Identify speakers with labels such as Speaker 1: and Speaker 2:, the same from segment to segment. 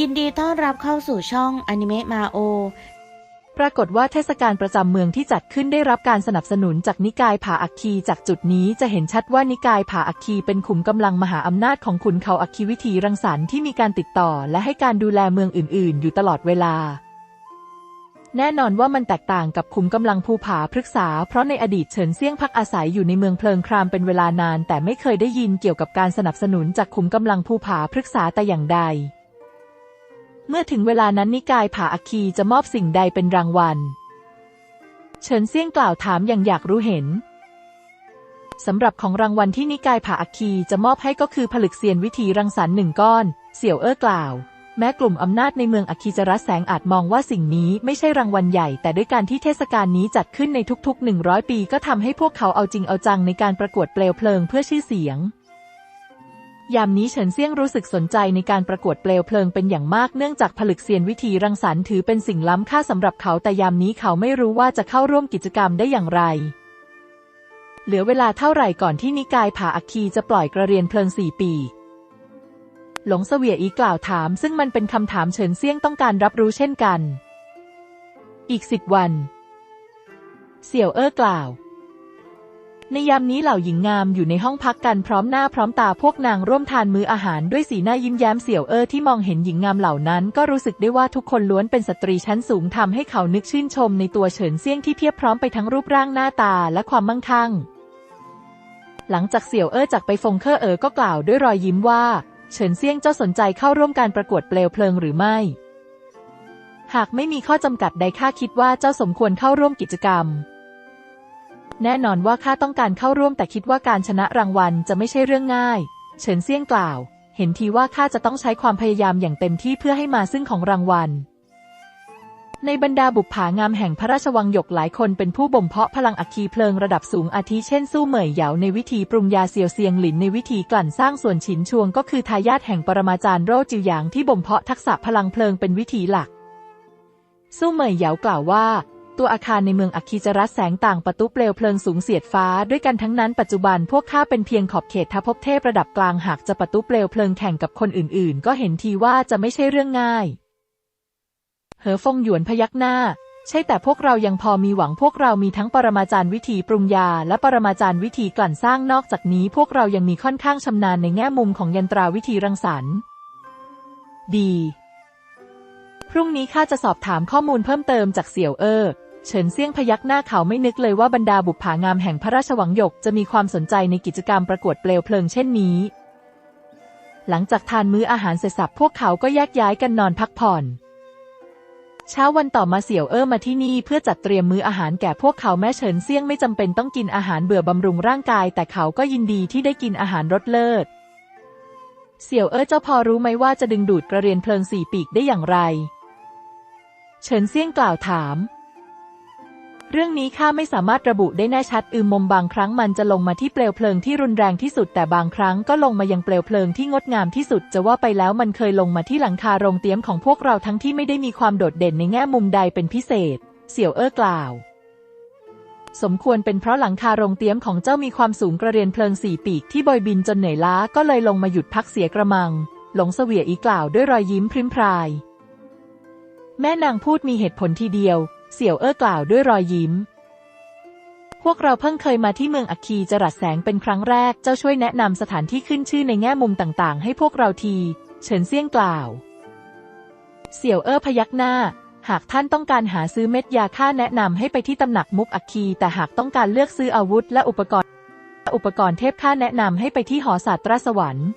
Speaker 1: ยินดีต้อนรับเข้าสู่ช่องอนิเมะมาโอ
Speaker 2: ปรากฏว่าเทศกาลประจำเมืองที่จัดขึ้นได้รับการสนับสนุนจากนิกายผาอัคคีจากจุดนี้จะเห็นชัดว่านิกายผาอัคคีเป็นขุมกำลังมหาอำนาจของขุนเขาอัคคีวิถีรังสรรค์ที่มีการติดต่อและให้การดูแลเมืองอื่น ๆ อยู่ตลอดเวลา แน่นอนว่ามันแตกต่างกับขุมกำลังภูผาพฤกษา เพราะในอดีตเฉินเซี่ยงพักอาศัยอยู่ในเมืองเพลิงครามเป็นเวลานาน แต่ไม่เคยได้ยินเกี่ยวกับการสนับสนุนจากขุมกำลังภูผาพฤกษาแต่อย่างใด เมื่อถึงเวลานั้นนิกายผาอัคคีจะมอบสิ่งใดเป็นรางวัล เฉินเซี่ยงกล่าวถามอย่างอยากรู้เห็นสำหรับของรางวัลที่นิกายผาอัคคีจะมอบให้ก็คือผลึกเซียนวิธีรังสรรค์หนึ่งก้อน เสี่ยวเอ้อกล่าว แม้กลุ่มอำนาจในเมืองอัคคีจรัสแสงอาจมองว่าสิ่งนี้ไม่ใช่รางวัลใหญ่ แต่ด้วยการที่เทศกาลนี้จัดขึ้นในทุกๆ 100 ปีก็ทำให้พวกเขาเอาจริงเอาจังในการประกวดเปลวเพลิงเพื่อชื่อเสียง ยามนี้เฉินเซี่ยงรู้สึกสนใจในการประกวดเปลวเพลิงเป็นอย่างมากเนื่องจากผลึกเซียนวิธีรังสรรค์ถือเป็นสิ่งล้ำค่าสำหรับเขาแต่ยามนี้เขาไม่รู้ว่าจะเข้าร่วมกิจกรรมได้อย่างไร เหลือเวลาเท่าไหร่ก่อนที่นิกายผาอัคคีจะปล่อยกระเรียนเพลิงสี่ปีหลงเสวียอีกล่าวถาม ซึ่งมันเป็นคำถามเฉินเซี่ยงต้องการรับรู้เช่นกัน อีกสิบวัน เสี่ยวเอ้อกล่าว ในยามนี้เหล่าหญิงงามอยู่ในห้องพักกันพร้อมหน้าพร้อมตาพวกนางร่วมทานมื้ออาหารด้วยสีหน้ายิ้มแย้มเสี่ยวเอ้อที่มองเห็นหญิงงามเหล่านั้น ก็รู้สึกได้ว่าทุกคนล้วนเป็นสตรีชั้นสูงทำให้เขานึกชื่นชมในตัวเฉินเซี่ยงที่เพียบพร้อมไปทั้งรูปร่างหน้าตาและความมั่งคั่ง หลังจากเสี่ยวเอ้อจากไปฟงเคอเอ๋อก็กล่าวด้วยรอยยิ้มว่า เฉินเซี่ยงเจ้าสนใจเข้าร่วมการประกวดเปลวเพลิงหรือไม่ หากไม่มีข้อจำกัดใดข้าคิดว่าเจ้าสมควรเข้าร่วมกิจกรรม แน่นอนว่าข้าต้องการเข้าร่วมแต่คิดว่าการชนะรางวัลจะไม่ใช่เรื่องง่าย เฉินเซี่ยงกล่าว เห็นทีว่าข้าจะต้องใช้ความพยายามอย่างเต็มที่เพื่อให้มาซึ่งของรางวัล ในบรรดาบุปผางามแห่งพระราชวังหยกหลายคนเป็นผู้บ่มเพาะพลังอัคคีเพลิงระดับสูงอาทิเช่นสู้เหมยเหยาในวิธีปรุงยาเซียวเซียงหลินในวิธีกลั่นสร้างส่วนฉินชวงก็คือทายาทแห่งปรมาจารย์โรจิวหยางที่บ่มเพาะทักษะพลังเพลิงเป็นวิธีหลักสู้เหมยเหยากล่าวว่า ตัวอาคารในเมืองอัคคีจรัสแสงต่างประตูเปลวเพลิงสูงเสียดฟ้าด้วยกันทั้งนั้นปัจจุบันพวกข้าเป็นเพียงขอบเขตทพบเทพระดับกลางหากจะประตูเปลวเพลิงแข่งกับคนอื่นๆ ก็เห็นทีว่าจะไม่ใช่เรื่องง่าย เหอฟงหยวนพยักหน้า ใช่แต่พวกเรายังพอมีหวังพวกเรามีทั้งปรมาจารย์วิธีปรุงยา และปรมาจารย์วิธีกลั่นสร้างนอกจากนี้ พวกเรายังมีค่อนข้างชำนาญในแง่มุมของยันตราวิธีรังสรรค์ ดีพรุ่งนี้ข้าจะสอบถามข้อมูลเพิ่มเติมจากเสี่ยวเอ้อ เฉินเซี่ยงพยักหน้าเขาไม่นึกเลยว่าบรรดาบุปผางามแห่งพระราชวังหยกจะมีความสนใจในกิจกรรมประกวดเปลวเพลิงเช่นนี้ หลังจากทานมื้ออาหารเสร็จสับพวกเขาก็แยกย้ายกันนอนพักผ่อนเช้าวันต่อมาเสี่ยวเอ้อมาที่นี่เพื่อจัดเตรียมมื้ออาหารแก่พวกเขาแม้เฉินเซี่ยงไม่จำเป็นต้องกินอาหารเบื่อบำรุงร่างกาย แต่เขาก็ยินดีที่ได้กินอาหารรสเลิศ เสี่ยวเอ้อเจ้าพอรู้ไหมว่าจะดึงดูดกระเรียนเพลิงสี่ปีกได้อย่างไร เฉินเซี่ยงกล่าวถาม เรื่องนี้ข้าไม่สามารถระบุได้แน่ชัด อืมมมบางครั้งมันจะลงมาที่เปลวเพลิงที่รุนแรงที่สุด แต่บางครั้งก็ลงมายังเปลวเพลิงที่งดงามที่สุด จะว่าไปแล้วมันเคยลงมาที่หลังคาโรงเตี๊ยมของพวกเราทั้งที่ไม่ได้มีความโดดเด่นในแง่มุมใดเป็นพิเศษ เสี่ยวเอ้อกล่าว สมควรเป็นเพราะหลังคาโรงเตี๊ยมของเจ้ามีความสูงกระเรียนเพลิงสี่ปีกที่บอยบินจนเหนื่อยล้าก็เลยลงมาหยุดพักเสียกระมัง หลงเสวียอีกล่าวด้วยรอยยิ้มพริ้มพราย แม่นางพูดมีเหตุผลทีเดียว เสี่ยวเอ้อกล่าวด้วยรอยยิ้ม พวกเราเพิ่งเคยมาที่เมืองอัคคีจรัสแสงเป็นครั้งแรก เจ้าช่วยแนะนำสถานที่ขึ้นชื่อในแง่มุมต่างๆ ให้พวกเราที เฉินเซี่ยงกล่าว เสี่ยวเอ้อพยักหน้า หากท่านต้องการหาซื้อเม็ดยาฆ่าแนะนำให้ไปที่ตำหนักมุกอัคคี แต่หากต้องการเลือกซื้ออาวุธและอุปกรณ์ อุปกรณ์เทพข้าแนะนำให้ไปที่หอศาสตราสวรรค์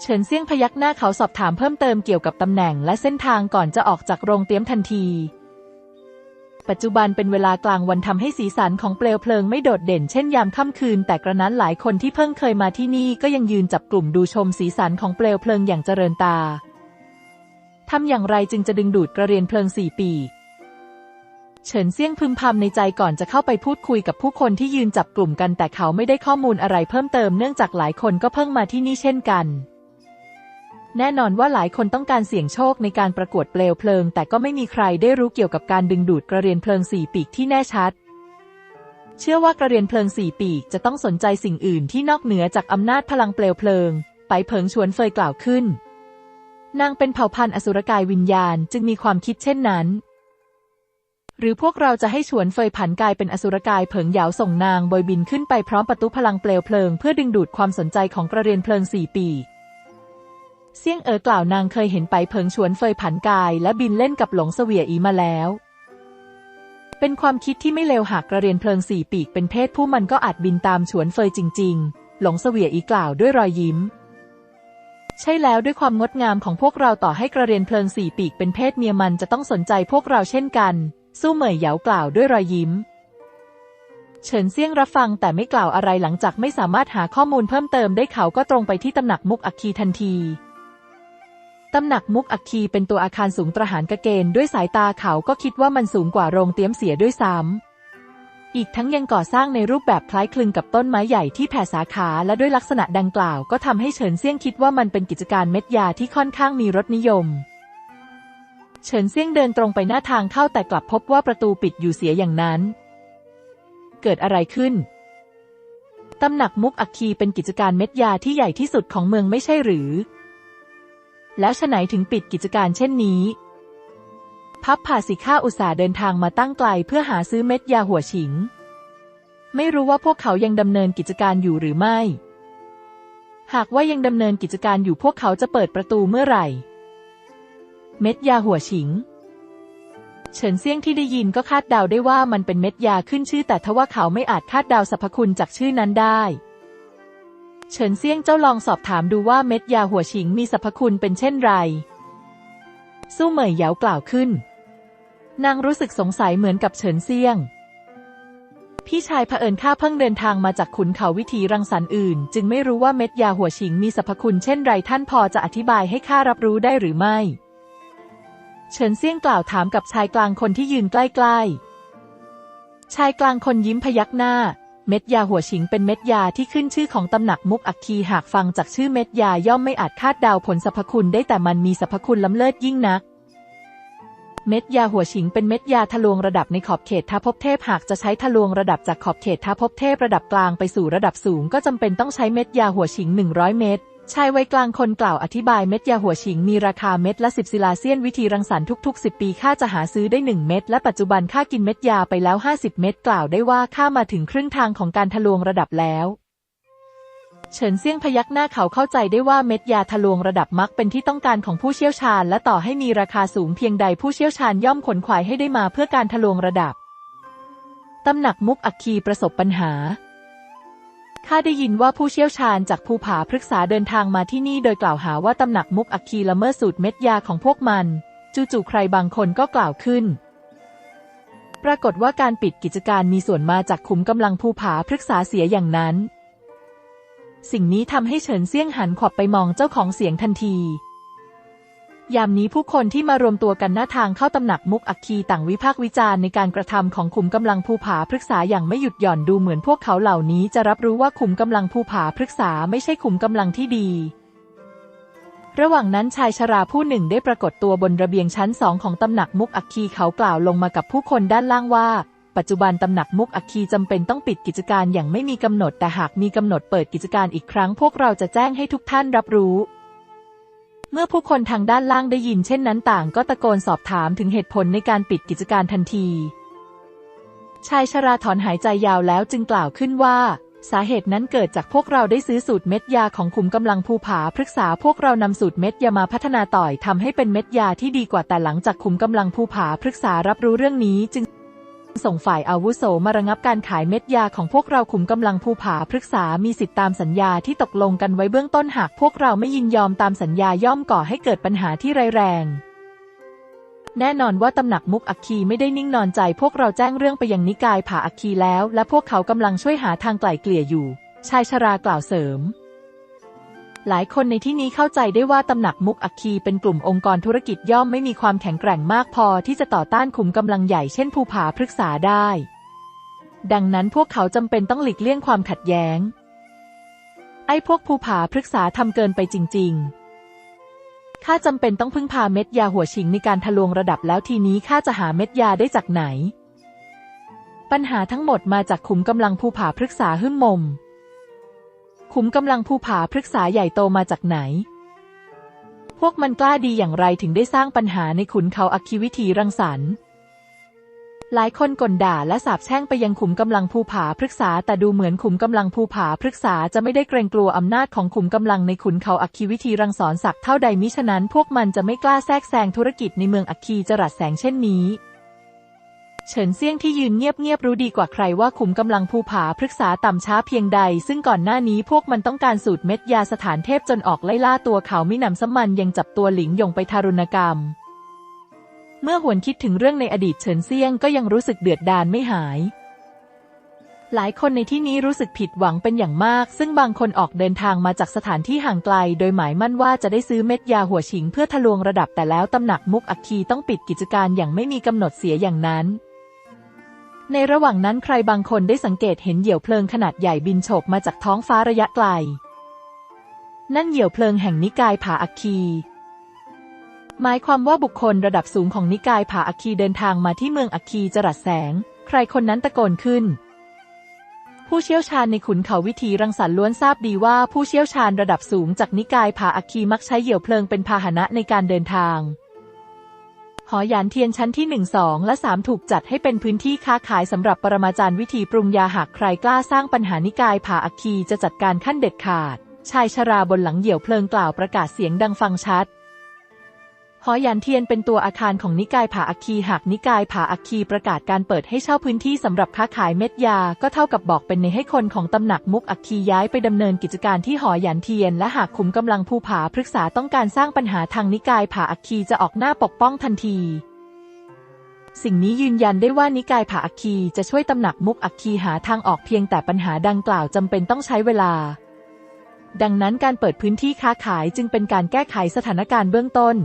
Speaker 2: เฉินเซี่ยงพยักหน้าเขาสอบถามเพิ่มเติมเกี่ยวกับตำแหน่งและเส้นทางก่อนจะออกจากโรงเตรียมทันที ปัจจุบันเป็นเวลากลางวันทำให้สีสันของเปลวเพลิงไม่โดดเด่นเช่นยามค่ำคืน แต่กระนั้นหลายคนที่เพิ่งเคยมาที่นี่ก็ยังยืนจับกลุ่มดูชมสีสันของเปลวเพลิงอย่างเจริญตาทำอย่างไรจึงจะดึงดูดกระเรียนเพลิงสี่ปีเฉินเซี่ยงพึมพำในใจก่อนจะเข้าไปพูดคุยกับผู้คนที่ยืนจับกลุ่มกันแต่เขาไม่ได้ข้อมูลอะไรเพิ่มเติมเนื่องจากหลายคนก็เพิ่งมาที่นี่เช่นกัน แน่นอนว่าหลายคนต้องการเสี่ยงโชคในการประกวดเปลวเพลิง แต่ก็ไม่มีใครได้รู้เกี่ยวกับการดึงดูดกระเรียนเพลิงสี่ปีกที่แน่ชัด เชื่อว่ากระเรียนเพลิงสี่ปีกจะต้องสนใจสิ่งอื่นที่นอกเหนือจากอำนาจพลังเปลวเพลิง ไปเผิงชวนเฟยกล่าวขึ้น นางเป็นเผ่าพันธุ์อสุรกายวิญญาณจึงมีความคิดเช่นนั้น หรือพวกเราจะให้ฉวนเฟยผันกายเป็นอสุรกายเผิงเหยาส่งนางโบยบินขึ้นไปพร้อมประตูพลังเปลวเพลิง เพื่อดึงดูดความสนใจของกระเรียนเพลิงสี่ปี เซี่ยงเอ๋อกล่าวนางเคยเห็นไปเผิงฉวนเฟยผันกาย และบินเล่นกับหลงเสวียอีมาแล้ว เป็นความคิดที่ไม่เลวหากกระเรียนเพลิงสี่ปีกเป็นเพศผู้มันก็อาจบินตามฉวนเฟยจริง ๆ หลงเสวียอีกล่าวด้วยรอยยิ้ม ใช่แล้วด้วยความงดงามของพวกเราต่อให้กระเรียนเพลิงสี่ปีกเป็นเพศเมียมันจะต้องสนใจพวกเราเช่นกัน สู้เหมยเหยากล่าวด้วยรอยยิ้มเฉินเซี่ยงรับฟังแต่ไม่กล่าวอะไรหลังจากไม่สามารถหาข้อมูลเพิ่มเติมได้เขาก็ตรงไปที่ตำหนักมุกอัคคีทันที ตำหนักมุกอัคคีเป็นตัวอาคารสูงตระหารกะเกณฑ์ด้วยสายตาเขาก็คิดว่ามันสูงกว่าโรงเตี้ยมเสียด้วยซ้ำอีกทั้งยังก่อสร้างในรูปแบบคล้ายคลึงกับต้นไม้ใหญ่ที่แผ่สาขาและด้วยลักษณะดังกล่าวก็ทำให้เฉินเซี่ยงคิดว่ามันเป็นกิจการเม็ดยาที่ค่อนข้างมีรสนิยม เฉินเซี่ยงเดินตรงไปหน้าทางเข้าแต่กลับพบว่าประตูปิดอยู่เสียอย่างนั้น เกิดอะไรขึ้นตำหนักมุกอัคคีเป็นกิจการเม็ดยาที่ใหญ่ที่สุดของเมืองไม่ใช่หรือ แล้วฉไหนถึงปิดกิจการเช่นนี้ พับผ่าสิข้าอุตสาห์เดินทางมาตั้งไกลเพื่อหาซื้อเม็ดยาหัวฉิง ไม่รู้ว่าพวกเขายังดำเนินกิจการอยู่หรือไม่ หากว่ายังดำเนินกิจการอยู่พวกเขาจะเปิดประตูเมื่อไหร่ เม็ดยาหัวฉิง เฉินเซี่ยงที่ได้ยินก็คาดเดาได้ว่ามันเป็นเม็ดยาขึ้นชื่อแต่ทว่าเขาไม่อาจคาดเดาสรรพคุณจากชื่อนั้นได้ เฉินเซี่ยงเจ้าลองสอบถามดูว่าเม็ดยาหัวฉิงมีสรรพคุณเป็นเช่นไร สู้เหมยเหยากล่าวขึ้น นางรู้สึกสงสัยเหมือนกับเฉินเซี่ยง พี่ชายเผอิญข้าเพิ่งเดินทางมาจากขุนเขาวิถีรังสรรค์อื่น จึงไม่รู้ว่าเม็ดยาหัวฉิงมีสรรพคุณเช่นไรท่านพอจะอธิบายให้ข้ารับรู้ได้หรือไม่ เฉินเซี่ยงกล่าวถามกับชายกลางคนที่ยืนใกล้ๆ ชายกลางคนยิ้มพยักหน้า เม็ดยาหัวฉิงเป็นเม็ดยาที่ขึ้นชื่อของตำหนักมุกอัคคีหากฟังจากชื่อเม็ดยาย่อมไม่อาจคาดเดาผลสรรพคุณได้แต่มันมีสรรพคุณล้ำเลิศยิ่งนัก เม็ดยาหัวฉิงเป็นเม็ดยาทะลวงระดับในขอบเขตท้าพบเทพหากจะใช้ทะลวงระดับจากขอบเขตท้าพบเทพระดับกลางไปสู่ระดับสูง ก็จำเป็นต้องใช้เม็ดยาหัวฉิง 100 เม็ด ชายวัยกลางคนกล่าวอธิบายเม็ดยาหัวฉิงมีราคาเม็ดละ 10ศิลาเซียนวิธีรังสรรค์ทุก ๆ 10 ปีค่าจะหาซื้อได้ 1 เม็ดและปัจจุบันค่ากินเม็ดยาไปแล้ว 50 เม็ดกล่าวได้ว่าค่ามาถึงครึ่งทางของการทะลวงระดับแล้วเฉินเซี่ยงพยักหน้าเขาเข้าใจได้ว่าเม็ดยาทะลวงระดับมักเป็นที่ต้องการของผู้เชี่ยวชาญ และต่อให้มีราคาสูงเพียงใดผู้เชี่ยวชาญย่อมขนขวายให้ได้มาเพื่อการทะลวงระดับตำหนักมุกอัคคีประสบปัญหา ข้าได้ยินว่าผู้เชี่ยวชาญจากภูผาพฤกษาเดินทางมาที่นี่โดยกล่าวหาว่าตำหนักมุกอัคคีละเมิดสูตรเม็ดยาของพวกมัน จู่ๆใครบางคนก็กล่าวขึ้น ปรากฏว่าการปิดกิจการมีส่วนมาจากขุมกำลังภูผาพฤกษาเสียอย่างนั้น สิ่งนี้ทำให้เฉินเซี่ยงหันขวับไปมองเจ้าของเสียงทันที ยามนี้ผู้คนที่มารวมตัวกันหน้าทางเข้าตำหนักมุกอัคคีต่างวิพากษ์วิจารณ์ในการกระทำของขุมกำลังภูผาพฤกษาอย่างไม่หยุดหย่อนดูเหมือนพวกเขาเหล่านี้จะรับรู้ว่าขุมกำลังภูผาพฤกษาไม่ใช่ขุมกำลังที่ดี ระหว่างนั้นชายชราผู้หนึ่งได้ปรากฏตัวบนระเบียงชั้นสองของตำหนักมุกอัคคีเขากล่าวลงมากับผู้คนด้านล่างว่า ปัจจุบันตำหนักมุกอัคคีจำเป็นต้องปิดกิจการอย่างไม่มีกำหนดแต่หากมีกำหนดเปิดกิจการอีกครั้ง พวกเราจะแจ้งให้ทุกท่านรับรู้ เมื่อผู้คนทางด้านล่างได้ยินเช่นนั้นต่างก็ตะโกนสอบถามถึงเหตุผลในการปิดกิจการทันที ชายชราถอนหายใจยาวแล้วจึงกล่าวขึ้นว่าสาเหตุนั้นเกิดจากพวกเราได้ซื้อสูตรเม็ดยาของขุมกำลังภูผาพฤกษาพวกเรานำสูตรเม็ดยามาพัฒนาต่อยทำให้เป็นเม็ดยาที่ดีกว่าแต่หลังจากขุมกำลังภูผาพฤกษารับรู้เรื่องนี้จึง ส่งฝ่ายอาวุโสมาระงับการขายเม็ดยาของพวกเราขุมกำลังภูผาพฤกษามีสิทธิตามสัญญาที่ตกลงกันไว้เบื้องต้นหากพวกเราไม่ยินยอมตามสัญญาย่อมก่อให้เกิดปัญหาที่ร้ายแรงแน่นอนว่าตำหนักมุกอัคคีไม่ได้นิ่งนอนใจ พวกเราแจ้งเรื่องไปยังนิกายผาอัคคีแล้ว และพวกเขากำลังช่วยหาทางไกล่เกลี่ยอยู่ ชายชรากล่าวเสริม หลายคนในที่นี้เข้าใจได้ว่าตำหนักมุกอัคคีเป็นกลุ่มองค์กรธุรกิจย่อมไม่มีความแข็งแกร่งมากพอที่จะต่อต้านขุมกำลังใหญ่เช่นภูผาพฤกษาได้ ดังนั้นพวกเขาจำเป็นต้องหลีกเลี่ยงความขัดแย้ง ไอ้พวกภูผาพฤกษาทำเกินไปจริง ๆ ข้าจำเป็นต้องพึ่งพาเม็ดยาหัวฉิงในการทะลวงระดับแล้วทีนี้ข้าจะหาเม็ดยาได้จากไหน ปัญหาทั้งหมดมาจากขุมกำลังภูผาพฤกษาหึ่มมม ขุมกำลังภูผาพฤกษาใหญ่โตมาจากไหน พวกมันกล้าดีอย่างไรถึงได้สร้างปัญหาในขุนเขาอัคคีวิธีรังสรรค์ หลายคนก่นด่าและสาบแช่งไปยังขุมกำลังภูผาพฤกษาแต่ดูเหมือนขุมกำลังภูผาพฤกษาจะไม่ได้เกรงกลัวอำนาจของขุมกำลังในขุนเขาอัคคีวิธีรังสรรค์ศักเท่าใดมิฉะนั้น พวกมันจะไม่กล้าแทรกแซงธุรกิจในเมืองอัคคีจรัสแสงเช่นนี้ เฉินเซี่ยงที่ยืนเงียบๆรู้ดีกว่าใครว่าขุมกำลังภูผาพฤกษาต่ำช้าเพียงใด ซึ่งก่อนหน้านี้พวกมันต้องการสูตรเม็ดยาสถานเทพจนออกไล่ล่าตัวเขามิหนำซ้ำมันยังจับตัวหลิงยงไปทารุณกรรม เมื่อหวนคิดถึงเรื่องในอดีตเฉินเซี่ยงก็ยังรู้สึกเดือดดาลไม่หาย หลายคนในที่นี้รู้สึกผิดหวังเป็นอย่างมาก ซึ่งบางคนออกเดินทางมาจากสถานที่ห่างไกล โดยหมายมั่นว่าจะได้ซื้อเม็ดยาหัวฉิงเพื่อทะลวงระดับแต่แล้วตำหนักมุกอัคคีต้องปิดกิจการอย่างไม่มีกำหนดเสียอย่างนั้น ในระหว่างนั้นใครบางคนได้สังเกตเห็นเหยี่ยวเพลิงขนาดใหญ่บินโฉบมาจากท้องฟ้าระยะไกล นั่นเหยี่ยวเพลิงแห่งนิกายผาอัคคี หมายความว่าบุคคลระดับสูงของนิกายผาอัคคีเดินทางมาที่เมืองอัคคีจรัสแสง ใครคนนั้นตะโกนขึ้น ผู้เชี่ยวชาญในขุนเขาวิธีรังสรรค์ล้วนทราบดีว่าผู้เชี่ยวชาญระดับสูงจากนิกายผาอัคคีมักใช้เหยี่ยวเพลิงเป็นพาหนะในการเดินทาง อหยานเทียนชั้นที่ 1 2 และ 3 ถูกจัดให้เป็นพื้นที่ค้าขายสำหรับปรมาจารย์วิธีปรุงยาหากใครกล้าสร้างปัญหานิกายผาอัคคีจะจัดการขั้นเด็ดขาด ชายชราบนหลังเหี่ยวเพลิงกล่าวประกาศเสียงดังฟังชัด หอหยานเทียนเป็นตัวอาคารของนิกายผาอัคคีหากนิกายผาอัคคีประกาศการเปิดให้เช่าพื้นที่สำหรับค้าขายเม็ดยา ก็เท่ากับบอกเป็นในให้คนของตำหนักมุกอัคคีย้ายไปดำเนินกิจการที่หอหยานเทียน และหากขุมกำลังภูผาพฤกษาต้องการสร้างปัญหาทางนิกายผาอัคคีจะออกหน้าปกป้องทันทีสิ่งนี้ยืนยันได้ว่านิกายผาอัคคีจะช่วยตำหนักมุกอัคคีหาทางออกเพียงแต่ปัญหาดังกล่าวจำเป็นต้องใช้เวลา ดังนั้นการเปิดพื้นที่ค้าขายจึงเป็นการแก้ไขสถานการณ์เบื้องต้น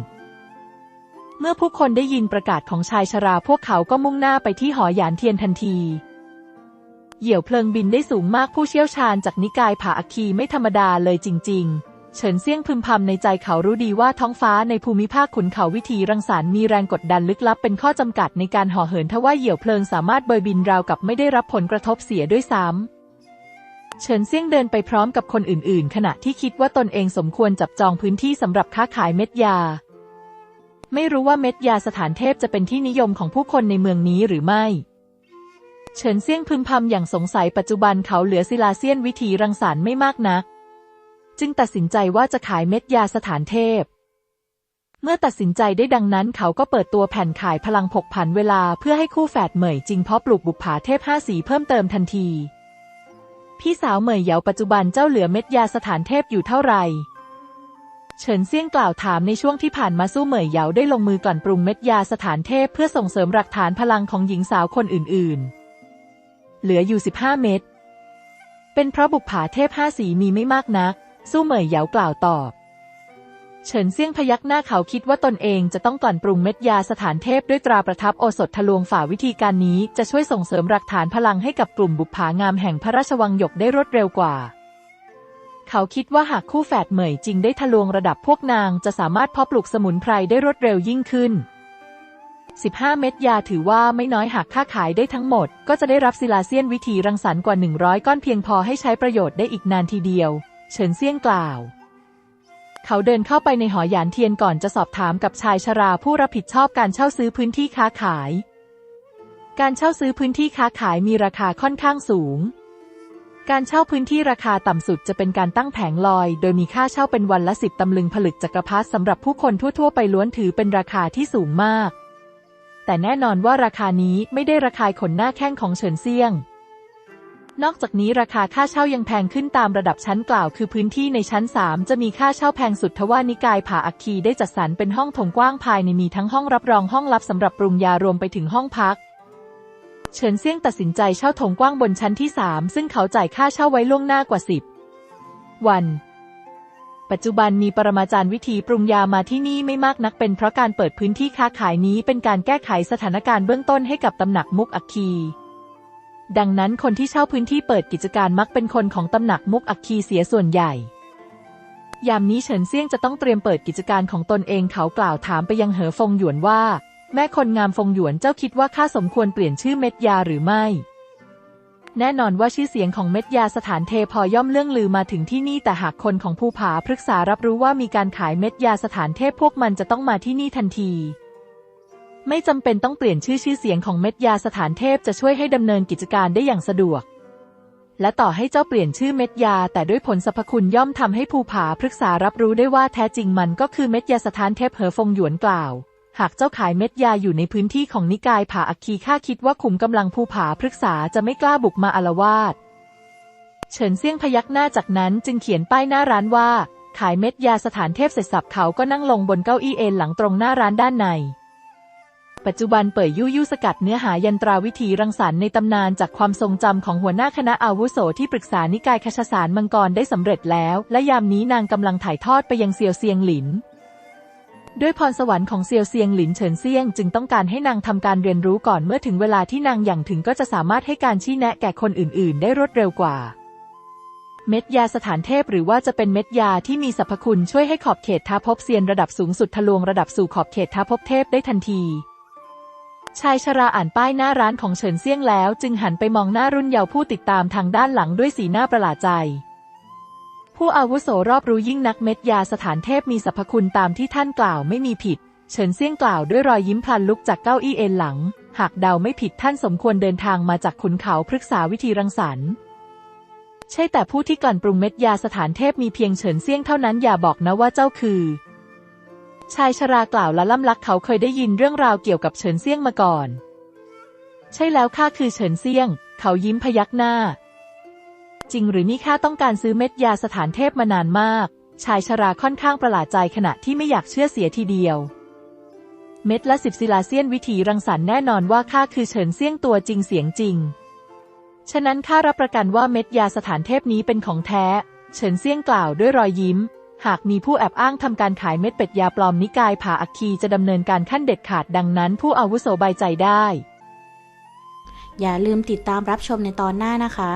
Speaker 2: เมื่อผู้คนได้ยินประกาศของชายชราพวกเขาก็มุ่งหน้าไปที่หอหยานเทียนทันที เหยี่ยวเพลิงบินได้สูงมากผู้เชี่ยวชาญจากนิกายผาอัคคีไม่ธรรมดาเลยจริง ๆ เฉินเซี่ยงพึมพำในใจเขารู้ดีว่าท้องฟ้าในภูมิภาคขุนเขาวิธีรังสรรค์มีแรงกดดันลึกลับเป็นข้อจำกัดในการห่อเหินทว่าเหยี่ยวเพลิงสามารถเบยบินราวกับไม่ได้รับผลกระทบเสียด้วยซ้ำเฉินเซี่ยงเดินไปพร้อมกับคนอื่นๆ ขณะที่คิดว่าตนเองสมควรจับจองพื้นที่สำหรับค้าขายเม็ดยา ไม่รู้ว่าเม็ดยาสถานเทพจะเป็นที่นิยมของผู้คนในเมืองนี้หรือไม่ เฉินเซี่ยงพึมพำอย่างสงสัยปัจจุบันเขาเหลือศิลาเซียนวิธีรังสรรค์ไม่มากนัก จึงตัดสินใจว่าจะขายเม็ดยาสถานเทพ เมื่อตัดสินใจได้ดังนั้นเขาก็เปิดตัวแผ่นขายพลังผกผันเวลาเพื่อให้คู่แฝดเหมยจริงเพราะปลูกบุปผาเทพห้าสีเพิ่มเติมทันที พี่สาวเหมยเหยาปัจจุบันเจ้าเหลือเม็ดยาสถานเทพอยู่เท่าไหร่ เฉินเซี่ยงกล่าวถามในช่วงที่ผ่านมาสู้เหมยเหยาได้ลงมือกลั่นปรุงเม็ดยาสถานเทพเพื่อส่งเสริมหลักฐานพลังของหญิงสาวคนอื่นๆ เหลืออยู่ 15 เม็ด เป็นเพราะบุปผาเทพห้าสีมีไม่มากนัก สู้เหมยเหยากล่าวตอบ เฉินเซี่ยงพยักหน้าเขาคิดว่าตนเองจะต้องกลั่นปรุงเม็ดยาสถานเทพด้วยตราประทับโอสถทะลวงฝ่าวิธีการนี้จะช่วยส่งเสริมหลักฐานพลังให้กับกลุ่มบุปผางามแห่งพระราชวังหยกได้รวดเร็วกว่า เขาคิดว่าหากคู่แฝดเหมยจริงได้ทะลวงระดับพวกนางจะสามารถเพาะปลูกสมุนไพรได้รวดเร็วยิ่งขึ้น 15 เม็ดยาถือว่าไม่น้อยหากค่าขายได้ทั้งหมด ก็จะได้รับศิลาเซียนวิธีรังสรรค์กว่า 100 ก้อนเพียงพอให้ใช้ประโยชน์ได้อีกนานทีเดียว เฉินเซี่ยงกล่าว เขาเดินเข้าไปในหอหยานเทียนก่อนจะสอบถามกับชายชราผู้รับผิดชอบการเช่าซื้อพื้นที่ค้าขาย การเช่าซื้อพื้นที่ค้าขายมีราคาค่อนข้างสูง การเช่าพื้นที่ราคาต่ำสุดจะเป็นการตั้งแผงลอย โดยมีค่าเช่าเป็นวันละสิบตำลึงผลึกจักรพรรดิสำหรับผู้คนทั่ว ๆ ไปล้วนถือเป็นราคาที่สูงมาก แต่แน่นอนว่าราคานี้ไม่ได้ราคาขนหน้าแข้งของเฉินเซียง นอกจากนี้ราคาค่าเช่ายังแพงขึ้นตามระดับชั้นกล่าว คือพื้นที่ในชั้น 3 จะมีค่าเช่าแพงสุดทว่านิกายผาอัคคีได้จัดสรรเป็นห้องถงกว้างภายในมีทั้งห้องรับรองห้องลับสำหรับปรุงยารวมไปถึงห้องพัก เฉินเซี่ยงตัดสินใจเช่าถงกว้างบนชั้นที่3ซึ่งเขาจ่ายค่าเช่าไว้ล่วงหน้ากว่า10วัน ปัจจุบันมีปรมาจารย์วิธีปรุงยามาที่นี่ไม่มากนักเป็นเพราะการเปิดพื้นที่ค้าขายนี้เป็นการแก้ไขสถานการณ์เบื้องต้นให้กับตำหนักมุกอัคคีดังนั้นคนที่เช่าพื้นที่เปิดกิจการมักเป็นคนของตำหนักมุกอัคคีเสียส่วนใหญ่ ยามนี้เฉินเซี่ยงจะต้องเตรียมเปิดกิจการของตนเองเขากล่าวถามไปยังเหอฟงหยวนว่า แม่คนงามฟงหยวนเจ้าคิดว่าข้าสมควรเปลี่ยนชื่อเม็ดยาหรือไม่ แน่นอนว่าชื่อเสียงของเม็ดยาสถานเทพอย่อมเลื่องลือมาถึงที่นี่แต่หากคนของภูผาพฤกษารับรู้ว่ามีการขายเม็ดยาสถานเทพพวกมันจะต้องมาที่นี่ทันที ไม่จำเป็นต้องเปลี่ยนชื่อชื่อเสียงของเม็ดยาสถานเทพจะช่วยให้ดำเนินกิจการได้อย่างสะดวก และต่อให้เจ้าเปลี่ยนชื่อเม็ดยา แต่ด้วยผลสรรพคุณย่อมทำให้ภูผาพฤกษารับรู้ได้ว่าแท้จริงมันก็คือเม็ดยาสถานเทพเหอฟงหยวนกล่าว หากเจ้าขายเม็ดยาอยู่ในพื้นที่ของนิกายผาอัคคีข้าคิดว่าขุมกำลังภูผาพฤกษาจะไม่กล้าบุกมาอารวาสเฉินเซี่ยงพยักหน้าจากนั้นจึงเขียนป้ายหน้าร้านว่า ขายเม็ดยาสถานเทพเสร็จสับเขาก็นั่งลงบนเก้าอี้เอนหลังตรงหน้าร้านด้านใน ปัจจุบันเปิดยุยุสกัดเนื้อหายันตราวิธีรังสรรค์ในตำนานจากความทรงจำของหัวหน้าคณะอาวุโสที่ปรึกษานิกายคชสารมังกรได้สำเร็จแล้ว และยามนี้นางกำลังถ่ายทอดไปยังเซียวเซียงหลิน ด้วยพรสวรรค์ของเซียวเซียงหลินเฉินเซียง จึงต้องการให้นางทำการเรียนรู้ก่อนเมื่อถึงเวลาที่นางอย่างถึงก็จะสามารถให้การชี้แนะแก่คนอื่น ๆ ได้รวดเร็วกว่า เม็ดยาสถานเทพหรือว่าจะเป็นเม็ดยาที่มีสรรพคุณช่วยให้ขอบเขตท้าภพเซียนระดับสูงสุดทะลวงระดับสู่ขอบเขตท้าภพเทพได้ทันทีชายชราอ่านป้ายหน้าร้านของเฉินเซี่ยงแล้ว จึงหันไปมองหน้ารุ่นเยาว์ผู้ติดตามทางด้านหลังด้วยสีหน้าประหลาดใจ ผู้อาวุโสรอบรู้ยิ่งนักเม็ดยาสถานเทพมีสรรพคุณตามที่ท่านกล่าวไม่มีผิด เฉินเซี่ยงกล่าวด้วยรอยยิ้มพลันลุกจากเก้าอี้เอนหลัง หากเดาไม่ผิดท่านสมควรเดินทางมาจากขุนเขาพฤกษาวิธีรังสรรค์ใช่แต่ผู้ที่กลั่นปรุงเม็ดยาสถานเทพมีเพียงเฉินเซี่ยงเท่านั้นอย่าบอกนะว่าเจ้าคือ ชายชรากล่าวและล่ำลักเขาเคยได้ยินเรื่องราวเกี่ยวกับเฉินเซี่ยงมาก่อน ใช่แล้วข้าคือเฉินเซี่ยง เขายิ้มพยักหน้า จริงหรือนี่ข้าต้องการซื้อเม็ดยาสถานเทพมานานมาก ชายชราค่อนข้างประหลาดใจขณะที่ไม่อยากเชื่อเสียทีเดียว เม็ดละสิบศิลาเซียนวิถีรังสรรค์แน่นอนว่าข้าคือเฉินเซี่ยงตัวจริงเสียงจริง ฉะนั้นข้ารับประกันว่าเม็ดยาสถานเทพนี้เป็นของแท้ เฉินเซี่ยงกล่าวด้วยรอยยิ้ม หากมีผู้แอบอ้างทำการขายเม็ดเป็ดยาปลอมนิกายผาอัคคีจะดำเนินการขั้นเด็ดขาดดังนั้น ผู้อาวุโสใบายใจได้
Speaker 1: อย่าลืมติดตามรับชมในตอนหน้านะคะ